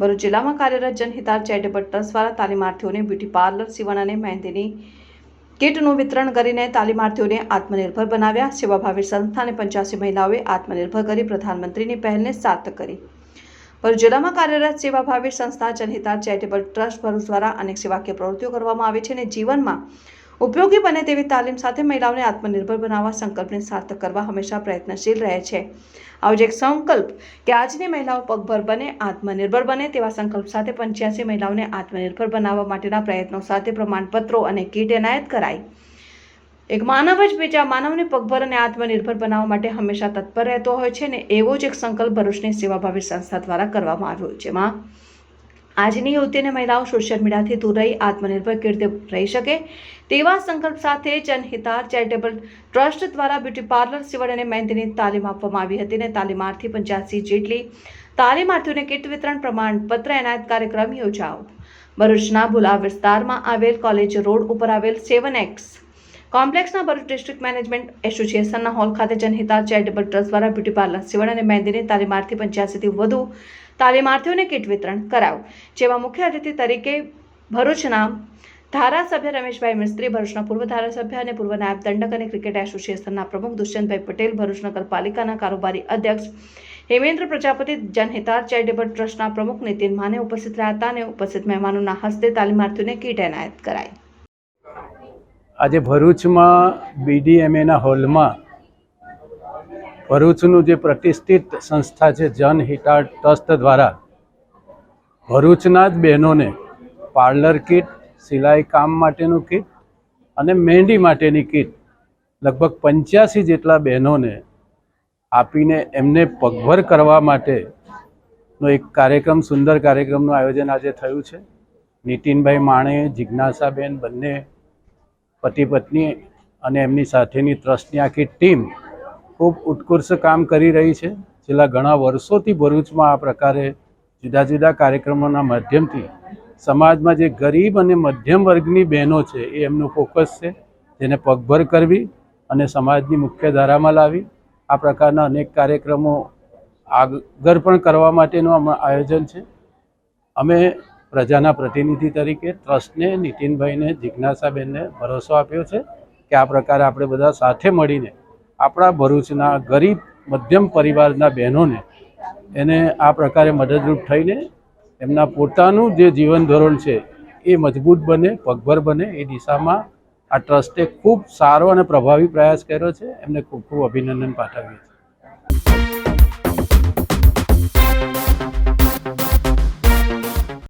ભરૂચ જિલ્લામાં કાર્યરત જનહિતાર charitable trust દ્વારા તાલીમાર્થીઓને બ્યુટી પાર્લર સીવણ અને મહેંદીની કીટનું વિતરણ કરીને તાલીમાર્થીઓને આત્મનિર્ભર બનાવ્યા. સેવાભાવી સંસ્થા અને પંચ્યાસી મહિલાઓએ આત્મનિર્ભર કરી પ્રધાનમંત્રીની પહેલને સાર્થક કરી. ભરૂચ જિલ્લામાં કાર્યરત સેવાભાવી સંસ્થા જનહિતાર ચેરિટેબલ ટ્રસ્ટ ભરૂચ દ્વારા અનેક સેવાકીય પ્રવૃત્તિઓ કરવામાં આવે છે અને જીવનમાં ઉપયોગી બને તેવી તાલીમ સાથે મહિલાઓને આત્મનિર્ભર બનાવવા, સંકલ્પને સાર્થક કરવા હંમેશા પ્રયત્નશીલ રહે છે. આવો જ એક સંકલ્પ કે આજની મહિલાઓ પગભર બને, આત્મનિર્ભર બને તેવા સંકલ્પ સાથે પંચ્યાસી મહિલાઓને આત્મનિર્ભર બનાવવા માટેના પ્રયત્નો સાથે પ્રમાણપત્રો અને કીટ એનાયત કરાઈ. એક માનવ જ બીજા માનવને પગભર અને આત્મનિર્ભર બનાવવા માટે હંમેશા તત્પર રહેતો હોય છે ને એવો જ એક સંકલ્પ ભરૂચની સેવાભાવી સંસ્થા દ્વારા કરવામાં આવ્યો જેમાં આજની યુવતીને મહિલાઓ સોશિયલ મીડિયાથી દૂર રહી, આત્મનિર્ભર કેવી રીતે રહી શકે તેવા સંકલ્પ સાથે જનહિતાર ચેરિટેબલ ટ્રસ્ટ દ્વારા બ્યુટી પાર્લર સીવણ અને મહેંદીની તાલીમ આપવામાં આવી હતી અને તાલીમાર્થી પંચ્યાસી જેટલી તાલીમાર્થીઓને કીટ વિતરણ પ્રમાણપત્ર એનાયત કાર્યક્રમ યોજાયો. ભરૂચના ભુલા વિસ્તારમાં આવેલ કોલેજ રોડ ઉપર આવેલ સેવન એક્સ કોમ્પ્લેક્સના ભરૂચ ડિસ્ટ્રિક્ટ મેનેજમેન્ટ એસોસિએશનના હોલ ખાતે જનહિતાર ચેરિટેબલ ટ્રસ્ટ દ્વારા બ્યુટી પાર્લર સીવણ અને મહેંદીની તાલીમાર્થી પંચ્યાસીથી વધુ તાલીમાર્થીઓને કીટ વિતરણ કરાયું જેમાં મુખ્ય અતિથિ તરીકે ભરૂચના ધારાસભ્ય રમેશભાઈ મિસ્ત્રી, ભરૂચના પૂર્વ ધારાસભ્ય અને પૂર્વ નાયબ દંડક અને ક્રિકેટ એસોસિએશનના પ્રમુખ દુષ્યંતભાઈ પટેલ ભરૂચ નગરપાલિકાના કારોબારી અધ્યક્ષ હેમેન્દ્ર પ્રજાપતિ જનહિતાર ચેરિટેબલ ટ્રસ્ટના પ્રમુખ નીતિન માને ઉપસ્થિત રહ્યા હતા અને ઉપસ્થિત મહેમાનોના હસ્તે તાલીમાર્થીઓને કીટ એનાયત કરાઈ. આજે ભરૂચમાં બીડીએમએના હોલમાં ભરૂચનું જે પ્રતિષ્ઠિત સંસ્થા છે જનહિતા ટ્રસ્ટ દ્વારા, ભરૂચના જ બહેનોને પાર્લર કીટ, સિલાઈ કામ માટેનું કીટ અને મહેંદી માટેની કીટ લગભગ પંચ્યાસી જેટલા બહેનોને આપીને એમને પગભર કરવા માટેનો એક કાર્યક્રમ, સુંદર કાર્યક્રમનું આયોજન આજે થયું છે. નીતિનભાઈ માણે, જિજ્ઞાસાબેન બંને પતિ પત્ની અને એમની સાથેની ટ્રસ્ટની આખી ટીમ ખૂબ ઉત્કૃષ્ટ કામ કરી રહી છે. છેલ્લા ઘણા વર્ષોથી ભરૂચમાં આ પ્રકારે જુદા જુદા કાર્યક્રમોના માધ્યમથી સમાજમાં જે ગરીબ અને મધ્યમ વર્ગની બહેનો છે એ એમનું ફોકસ છે, જેને પગભર કરવી અને સમાજની મુખ્ય ધારામાં લાવી. આ પ્રકારના અનેક કાર્યક્રમો આગળ પણ કરવા માટેનું આમાં આયોજન છે. અમે પ્રજાના પ્રતિનિધિ તરીકે ટ્રસ્ટને, નીતિનભાઈને, જિજ્ઞાસાબેનને ભરોસો આપ્યો છે કે આ પ્રકારે આપણે બધા સાથે મળીને આપણા ભરૂચના ગરીબ મધ્યમ પરિવારના બહેનોને એને આ પ્રકારે મદદરૂપ થઈને એમના પોતાનું જે જીવન ધોરણ છે એ મજબૂત બને, પગભર બને એ દિશામાં આ ટ્રસ્ટે ખૂબ સારો અને પ્રભાવી પ્રયાસ કર્યો છે. એમને ખૂબ ખૂબ અભિનંદન પાઠવીએ છીએ.